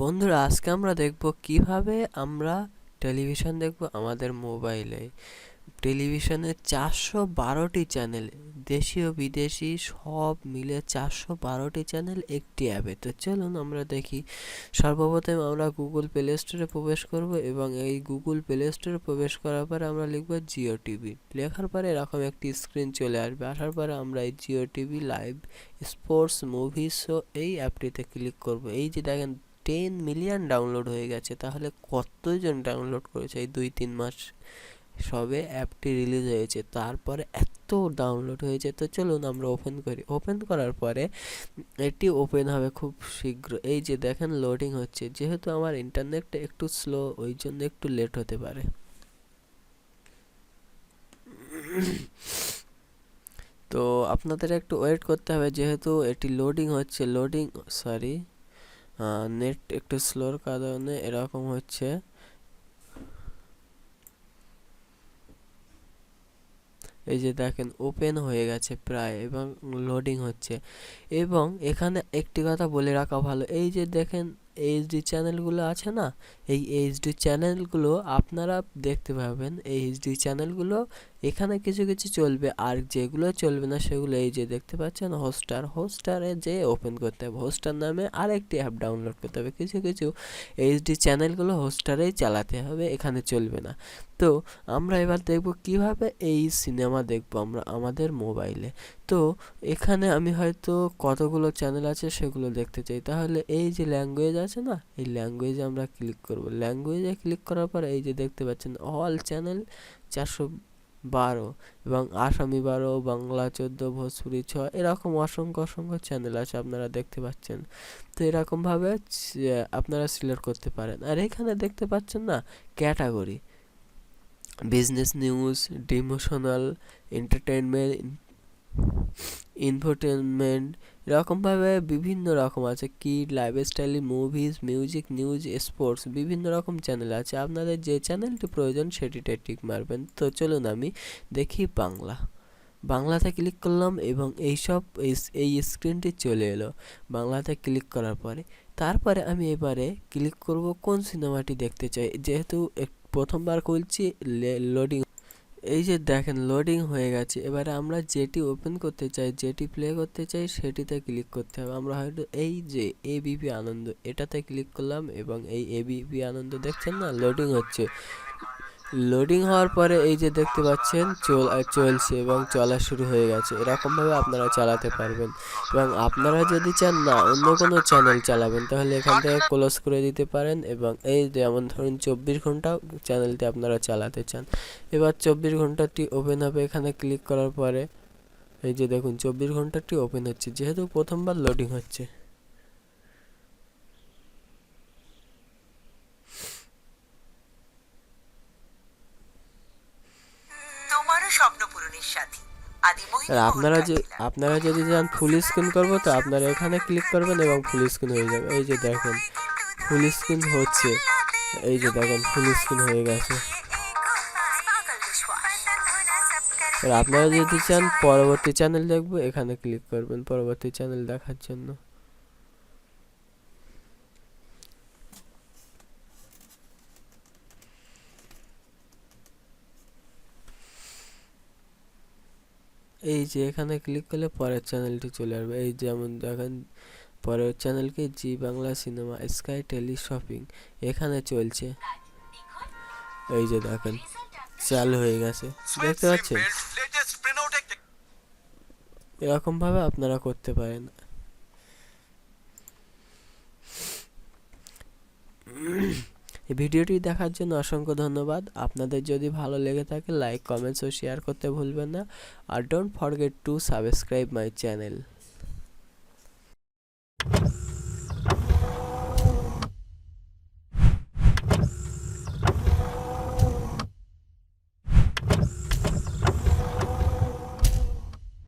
বন্ধুরা, আজকে আমরা দেখব কীভাবে আমরা টেলিভিশন দেখব আমাদের মোবাইলে। টেলিভিশনে চারশো বারোটি চ্যানেল দেশীয় বিদেশি, সব মিলে চারশো বারোটি চ্যানেল একটি অ্যাপে। তো চলুন আমরা দেখি। সর্বপ্রথম আমরা গুগল প্লে স্টোরে প্রবেশ করব এবং এই গুগল প্লে স্টোরে প্রবেশ করার পরে আমরা লিখব জিও টিভি। লেখার পরে এরকম একটি স্ক্রিন চলে আসবে। আসার পরে আমরা এই Jio TV, live, sports movie show এই অ্যাপটিতে ক্লিক করব। এই যে দেখেন টেন মিলিয়ন ডাউনলোড হয়ে গেছে, তাহলে কতজন ডাউনলোড করেছে এই দুই তিন মাস? সবে অ্যাপটি রিলিজ হয়েছে, তারপরে এত ডাউনলোড হয়েছে, তো চলুন আমরা ওপেন করি। ওপেন করার পরে এটি ওপেন হবে খুব শীঘ্র। এই যে দেখেন লোডিং হচ্ছে, যেহেতু আমার ইন্টারনেটটা একটু স্লো ওই জন্য একটু লেট হতে পারে। তো আপনাদের একটু ওয়েট করতে হবে, যেহেতু এটি লোডিং হচ্ছে লোডিং সরি নেট একটু স্লোর কারণে এরকম হচ্ছে। এই যে দেখেন ওপেন হয়ে গেছে প্রায় এবং লোডিং হচ্ছে। এবং এখানে একটি কথা বলে রাখা ভালো, এই যে দেখেন এইচডি চ্যানেলগুলো আছে না, এই এইচডি চ্যানেলগুলো আপনারা দেখতে পাবেন। এই এইচডি চ্যানেলগুলো এখানে কিছু কিছু চলবে, আর যেগুলো চলবে না সেগুলো এই যে দেখতে পাচ্ছেন হোস্টার হোস্টারে যে ওপেন করতে হবে। হোস্টার নামে আরেকটি অ্যাপ ডাউনলোড করতে হবে। কিছু কিছু এইচডি চ্যানেলগুলো হোস্টারেই চালাতে হবে, এখানে চলবে না। তো আমরা এবার দেখব কীভাবে এই সিনেমা দেখব আমরা আমাদের মোবাইলে তো এখানে আমি হয়তো কতগুলো চ্যানেল আছে সেগুলো দেখতে চাই। তাহলে এই যে ল্যাঙ্গুয়েজ আছে না, এই ল্যাঙ্গুয়েজে আমরা ক্লিক করব। ল্যাঙ্গুয়েজে ক্লিক করার পর এই যে দেখতে পাচ্ছেন অল চ্যানেল চারশো বারো এবং আসামি বারো, বাংলা চোদ্দ, ভোজপুরি ছয় এরকম অসংখ্য অসংখ্য চ্যানেল আছে আপনারা দেখতে পাচ্ছেন। তো এরকমভাবে আপনারা সিলেক্ট করতে পারেন। আর এখানে দেখতে পাচ্ছেন না category business news ডিমোশনাল entertainment infotainment এরকমভাবে বিভিন্ন রকম আছে কি lifestyle movies music news sports বিভিন্ন রকম চ্যানেল আছে। আপনাদের যে চ্যানেলটি প্রয়োজন সেটিতে টিক মারবেন। তো চলুন আমি দেখি বাংলা। বাংলাতে ক্লিক করলাম এবং এইসব এই স্ক্রিনটি চলে এলো। বাংলাতে ক্লিক করার পরে, তারপরে আমি এবারে ক্লিক করব কোন সিনেমাটি দেখতে চাই। যেহেতু প্রথমবার খুলছি লোডিং এই যে দেখেন লোডিং হয়ে গেছে। এবারে আমরা যেটি ওপেন করতে চাই, যেটি প্লে করতে চাই, সেটিতে ক্লিক করতে হবে। আমরা হয়তো এই যে এবিপি আনন্দ, এটাতে ক্লিক করলাম এবং এই এবিপি আনন্দ দেখছেন না? লোডিং হচ্ছে। লোডিং হওয়ার পরে এই যে দেখতে পাচ্ছেন, চল চলছে এবং চলা শুরু হয়ে গেছে। এরকমভাবে আপনারা চালাতে পারবেন। এবং আপনারা যদি চান না অন্য কোনো চ্যানেল চালাবেন, তাহলে এখান থেকে ক্লোজ করে দিতে পারেন এবং এই যেমন ধরুন চব্বিশ ঘণ্টা চ্যানেলটি আপনারা চালাতে চান। এবার চব্বিশ ঘন্টাটি ওপেন হবে এখানে ক্লিক করার পরে। এই যে দেখুন, চব্বিশ ঘন্টাটি ওপেন হচ্ছে। যেহেতু প্রথমবার লোডিং হচ্ছে। তোমারও স্বপ্ন পূরণের সাথী আর আপনারা যে আপনারা যদি চান ফুল স্ক্রিন করব তো আপনারা এখানে ক্লিক করবেন এবং ফুল স্ক্রিন হয়ে যাবে। এই যে দেখেন ফুল স্ক্রিন হচ্ছে। এই যে দেখেন ফুল স্ক্রিন হয়ে গেছে। আর আপনারা যদি চান পরবর্তী চ্যানেল দেখব এখানে ক্লিক করবেন পরবর্তী চ্যানেল দেখার জন্য। এই যে এখানে ক্লিক করলে পরের চ্যানেলটি চলে আসবে। এই যেমন দেখেন পরের চ্যানেলকে Zee Bangla cinema sky teleshopping এখানে চলছে। এই যে দেখেন চালু হয়ে গেছে। দেখতে পাচ্ছেন? এরকম ভাবে আপনারা করতে পারেন। এই ভিডিওটি দেখার জন্য অসংখ্য ধন্যবাদ। আপনাদের যদি ভালো লেগে থাকে লাইক কমেন্টস ও শেয়ার করতে ভুলবেন না। আর don't forget to subscribe my channel